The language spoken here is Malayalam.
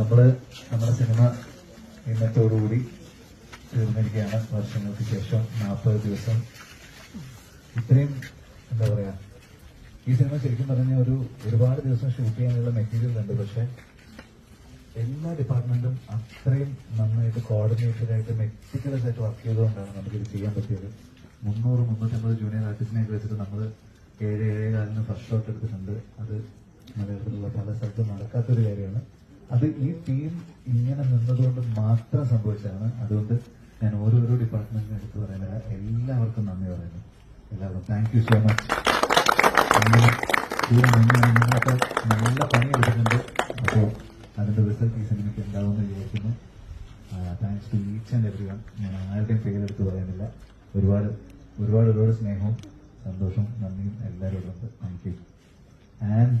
നമ്മൾ നമ്മുടെ സിനിമ ഇന്നത്തോടുകൂടി തീർന്നിരിക്കുകയാണ്. വർഷങ്ങൾക്ക് ശേഷം നാൽപ്പത് ദിവസം. ഇത്രയും എന്താ പറയാ ഈ സിനിമ ശരിക്കും പറഞ്ഞ ഒരു ഒരുപാട് ദിവസം ഷൂട്ട് ചെയ്യാനുള്ള മെറ്റീരിയൽ ഉണ്ട്. പക്ഷെ എല്ലാ ഡിപ്പാർട്ട്മെന്റും അത്രയും നന്നായിട്ട് കോർഡിനേറ്റഡ് ആയിട്ട് മെറ്റിക്കലസ് ആയിട്ട് വർക്ക് ചെയ്തുകൊണ്ടാണ് നമുക്ക് ഇത് ചെയ്യാൻ പറ്റിയത്. മുന്നൂറ് മുന്നൂറ്റമ്പത് ജൂനിയർ ആർട്ടിസ്റ്റിനെയൊക്കെ വെച്ചിട്ട് നമ്മൾ ഏഴ് ഏഴേ കാലിന് ഫസ്റ്റ് ഷോട്ട് എടുത്തിട്ടുണ്ട്. അത് മലയാളത്തിലുള്ള പല സ്ഥലത്തും നടക്കാത്തൊരു കാര്യമാണ്. അത് ഈ ടീം ഇങ്ങനെ നിന്നതുകൊണ്ട് മാത്രം സംഭവിച്ചതാണ്. അതുകൊണ്ട് ഞാൻ ഓരോരോ ഡിപ്പാർട്ട്മെന്റിനും എടുത്ത് പറയുന്നില്ല എല്ലാവർക്കും നന്ദി പറയുന്നു. എല്ലാവർക്കും താങ്ക് യു സോ മച്ച് കൂടെ നിന്നാണ് നിങ്ങളൊക്കെ നല്ല പണിയെടുക്കുന്നുണ്ട് അതിന്റെ റിസൾട്ട് ഈ സിനിമയ്ക്ക് ഉണ്ടാവുമെന്ന് വിചാരിക്കുന്നു. Thanks to each and every one ഞാൻ ആരുടെയും പേരെടുത്ത് പറയുന്നില്ല. ഒരുപാട് ഒരുപാട് ഒരുപാട് സ്നേഹവും സന്തോഷവും നന്ദിയും എല്ലാവരോടും ഉണ്ട്. Thank you and